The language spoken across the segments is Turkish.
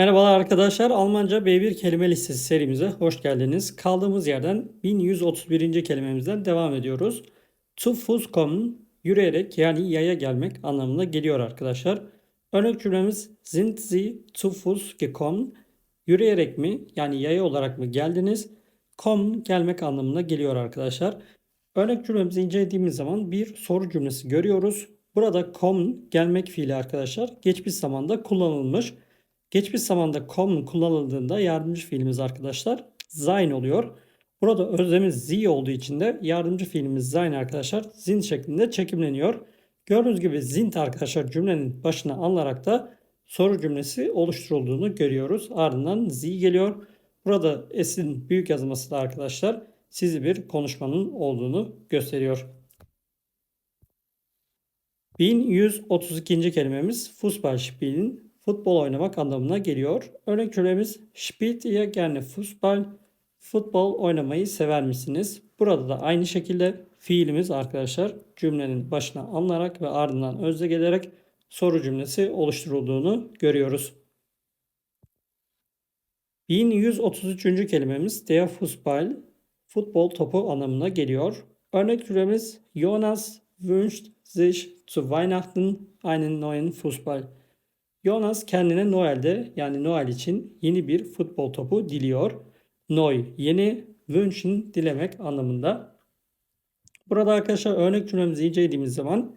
Merhabalar arkadaşlar. Almanca B1 kelime listesi serimize hoş geldiniz. Kaldığımız yerden 1131. kelimemizden devam ediyoruz. Zu Fuß kommen, yürüyerek yani yaya gelmek anlamına geliyor arkadaşlar. Örnek cümlemiz Sind Sie zu Fuß gekommen? Yürüyerek mi yani yaya olarak mı geldiniz? Kommen gelmek anlamına geliyor arkadaşlar. Örnek cümlemizi incelediğimiz zaman bir soru cümlesi görüyoruz. Burada kommen gelmek fiili arkadaşlar geçmiş zamanda kullanılmış. Geçmiş zamanda kommen kullanıldığında yardımcı fiilimiz arkadaşlar sein oluyor. Burada özlemiz sie olduğu için de yardımcı fiilimiz sein arkadaşlar sind şeklinde çekimleniyor. Gördüğünüz gibi sind arkadaşlar cümlenin başına alınarak da soru cümlesi oluşturulduğunu görüyoruz. Ardından sie geliyor. Burada s'in büyük yazılması da arkadaşlar sizi bir konuşmanın olduğunu gösteriyor. 1132. kelimemiz Fußballspielen futbol oynamak anlamına geliyor. Örnek cümlemiz Spielt ihr gerne Fußball? Futbol oynamayı sever misiniz? Burada da aynı şekilde fiilimiz arkadaşlar cümlenin başına alınarak ve ardından özne gelerek soru cümlesi oluşturulduğunu görüyoruz. 1133. kelimemiz der Fußball futbol topu anlamına geliyor. Örnek cümlemiz Jonas wünscht sich zu Weihnachten einen neuen Fußball. Jonas kendine Noel'de yani Noel için yeni bir futbol topu diliyor. Neu yeni, wünschen dilemek anlamında. Burada arkadaşlar örnek cümlemizi incelediğimiz zaman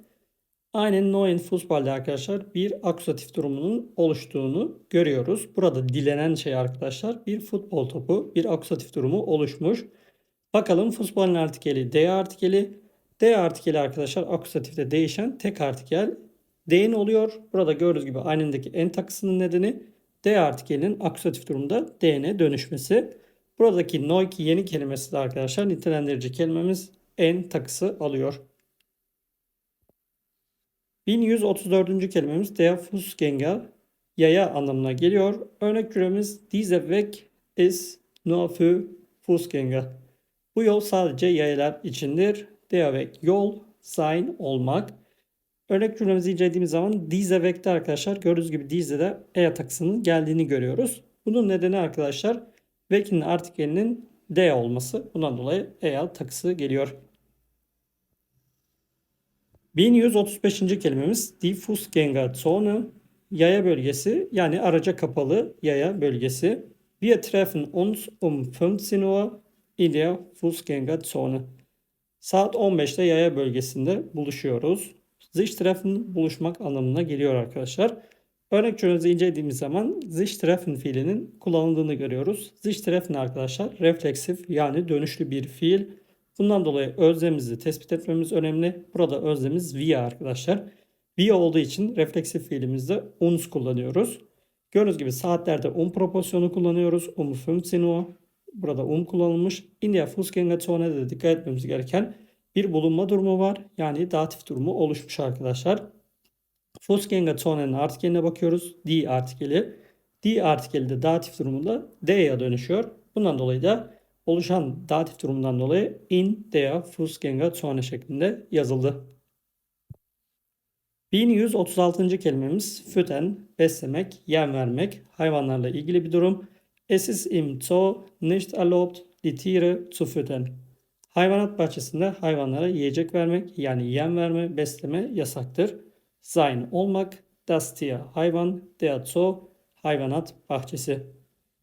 aynen neuen Fußball'de arkadaşlar bir akusatif durumunun oluştuğunu görüyoruz. Burada dilenen şey arkadaşlar bir futbol topu, bir akusatif durumu oluşmuş. Bakalım Fußball'ın artikeli D artikeli. D artikeli arkadaşlar akusatifte değişen tek artikel D'nin oluyor. Burada gördüğünüz gibi aynındaki en takısının nedeni D artikelinin akusatif durumda D'ne dönüşmesi. Buradaki noiki yeni kelimesi de arkadaşlar nitelendirici kelimemiz en takısı alıyor. 1134. kelimemiz der Fußgänger yaya anlamına geliyor. Örnek cümlemiz Diese Weg ist nur für Fußgänger. Bu yol sadece yayalar içindir. Der Weg yol, sein olmak. Örnek cümlemizi incelediğimiz zaman diese Weg'de arkadaşlar gördüğünüz gibi dize'de e takısının geldiğini görüyoruz. Bunun nedeni arkadaşlar Weg'in artikelinin D olması. Bundan dolayı e takısı geliyor. 1135. kelimemiz Die Fußgängerzone yaya bölgesi yani araca kapalı yaya bölgesi. Wir treffen uns um 15 Uhr in der Fußgängerzone. Saat 15'te yaya bölgesinde buluşuyoruz. Sich buluşmak anlamına geliyor arkadaşlar. Örnek cümlemizi incelediğimiz zaman sich treffen fiilinin kullanıldığını görüyoruz. Sich treffen arkadaşlar refleksif yani dönüşlü bir fiil. Bundan dolayı özlemimizi tespit etmemiz önemli. Burada özlemimiz wir arkadaşlar. Wir olduğu için refleksif fiilimizde uns kullanıyoruz. Gördüğünüz gibi saatlerde um proporsiyonu kullanıyoruz. Um 15 Uhr. Burada um kullanılmış. In der Fußgängerzone de dikkat etmemiz gereken bir bulunma durumu var. Yani datif durumu oluşmuş arkadaşlar. Fußgängerzone'nin artikeline bakıyoruz. Die artikeli. Die artikeli de datif durumunda D'ye dönüşüyor. Bundan dolayı da oluşan datif durumundan dolayı in der Fußgängerzone şeklinde yazıldı. 1136. kelimemiz füttern, beslemek, yem vermek, hayvanlarla ilgili bir durum. Es ist im Zoo nicht erlaubt, die Tiere zu füttern. Hayvanat bahçesinde hayvanlara yiyecek vermek yani yem verme, besleme yasaktır. Sein olmak, das Tier hayvan, der Zoo hayvanat bahçesi.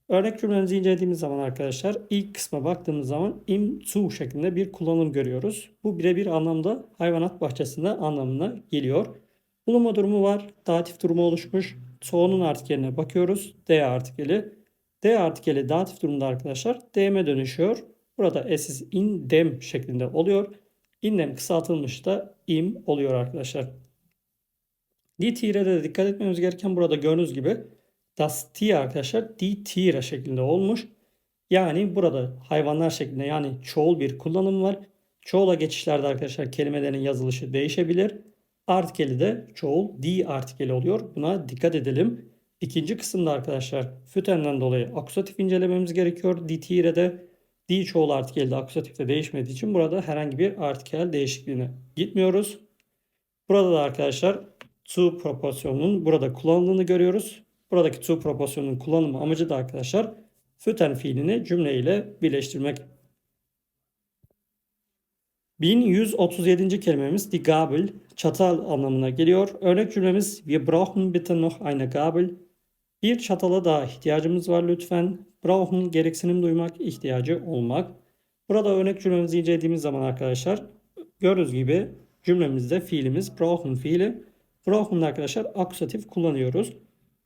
Örnek cümlemizi incelediğimiz zaman arkadaşlar ilk kısma baktığımız zaman im zu şeklinde bir kullanım görüyoruz. Bu birebir anlamda hayvanat bahçesinde anlamına geliyor. Bulunma durumu var. Datif durumu oluşmuş. Zoo'nun artikeline bakıyoruz. D artikeli. D artikeli datif durumda arkadaşlar DM'e dönüşüyor. Burada S in dem şeklinde oluyor. İndem kısaltılmış da im oluyor arkadaşlar. Die Tiere de dikkat etmemiz gereken burada gördüğünüz gibi das Tier arkadaşlar die Tiere şeklinde olmuş. Yani burada hayvanlar şeklinde yani çoğul bir kullanım var. Çoğula geçişlerde arkadaşlar kelimelerin yazılışı değişebilir. Artikeli de çoğul die artikeli oluyor. Buna dikkat edelim. İkinci kısımda arkadaşlar fütenden dolayı akusatif incelememiz gerekiyor. Die Tiere'de di çoğul artikelde akusatifte değişmediği için burada herhangi bir artikel değişikliğine gitmiyoruz. Burada da arkadaşlar to proporsiyonunun burada kullanıldığını görüyoruz. Buradaki to proporsiyonun kullanımı amacı da arkadaşlar füttern fiilini cümle ile birleştirmek. 1137. kelimemiz die Gabel, çatal anlamına geliyor. Örnek cümlemiz Wir brauchen bitte noch eine Gabel. Bir çatala daha ihtiyacımız var lütfen. Brauchen gereksinim duymak, ihtiyacı olmak. Burada örnek cümlemizi incelediğimiz zaman arkadaşlar gördüğünüz gibi cümlemizde fiilimiz brauchen fiili. Brauchen'da arkadaşlar akusatif kullanıyoruz.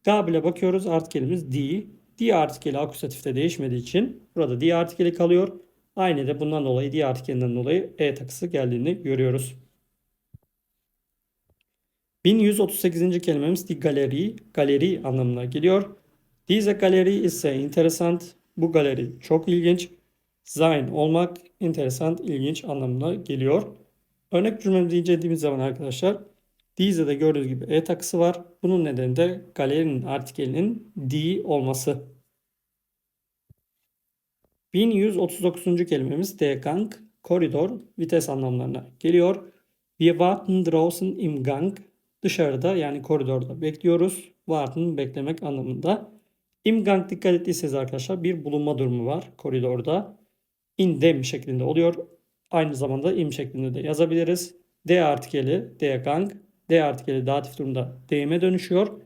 Gabel'e bakıyoruz artikelimiz die. Die artikeli akusatifte değişmediği için burada die artikeli kalıyor. Aynı da bundan dolayı die artikelinden dolayı e takısı geldiğini görüyoruz. 1138. kelimemiz die Galerie, galeri anlamına geliyor. Diese Galerie ise interessant. Bu galeri çok ilginç. Sein olmak, interessant, ilginç anlamına geliyor. Örnek cümlemizi incelediğimiz zaman arkadaşlar Diese'de gördüğünüz gibi e takısı var. Bunun nedeni de galerinin artikelinin die olması. 1139. kelimemiz der Gang, koridor, vites anlamlarına geliyor. Wir warten draußen im Gang, dışarıda yani koridorda bekliyoruz. Warten beklemek anlamında. Im Gang dikkat ettiyseniz arkadaşlar bir bulunma durumu var koridorda. In dem şeklinde oluyor. Aynı zamanda im şeklinde de yazabiliriz. D artikeli, D gang, D artikeli datif durumda DM'e dönüşüyor.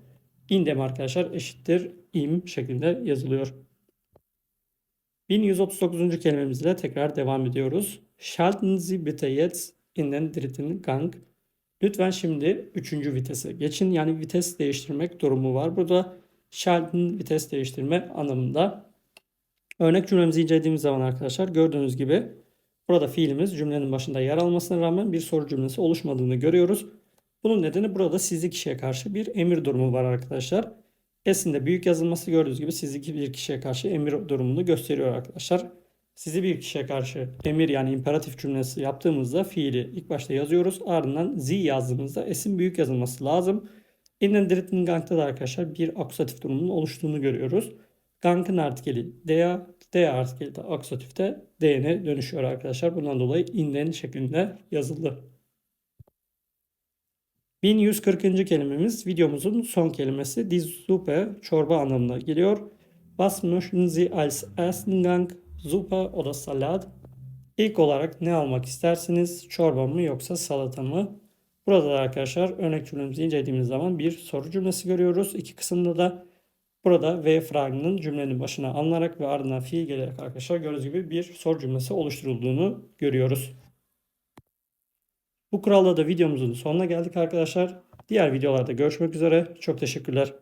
In dem arkadaşlar eşittir im şeklinde yazılıyor. 1139. kelimemizle tekrar devam ediyoruz. Schalten Sie bitte jetzt in den dritten Gang. Lütfen şimdi üçüncü vitese geçin. Yani vites değiştirmek durumu var. Burada Schalten vites değiştirme anlamında. Örnek cümlemizi incelediğimiz zaman arkadaşlar gördüğünüz gibi burada fiilimiz cümlenin başında yer almasına rağmen bir soru cümlesi oluşmadığını görüyoruz. Bunun nedeni burada sizli kişiye karşı bir emir durumu var arkadaşlar. S'in de büyük yazılması gördüğünüz gibi sizli bir kişiye karşı emir durumunu gösteriyor arkadaşlar. Sizi bir kişiye karşı emir yani imperatif cümlesi yaptığımızda fiili ilk başta yazıyoruz. Ardından Z yazdığımızda S'in büyük yazılması lazım. İnden dritten gang'da da arkadaşlar bir akusatif durumunun oluştuğunu görüyoruz. Gang'ın artikeli D, D artikeli de akusatifte D'ne dönüşüyor arkadaşlar. Bundan dolayı inden şeklinde yazıldı. 1140. kelimemiz videomuzun son kelimesi. Die Suppe çorba anlamına geliyor. Was möchten Sie als ersten Gang? Suppe oder Salat? İlk olarak ne almak istersiniz? Çorba mı yoksa salata mı? Burada da arkadaşlar örnek cümlemizi incelediğimiz zaman bir soru cümlesi görüyoruz. İki kısımda da burada V fragının cümlenin başına alınarak ve ardından fiil gelerek arkadaşlar gördüğünüz gibi bir soru cümlesi oluşturulduğunu görüyoruz. Bu kuralla da videomuzun sonuna geldik arkadaşlar. Diğer videolarda görüşmek üzere. Çok teşekkürler.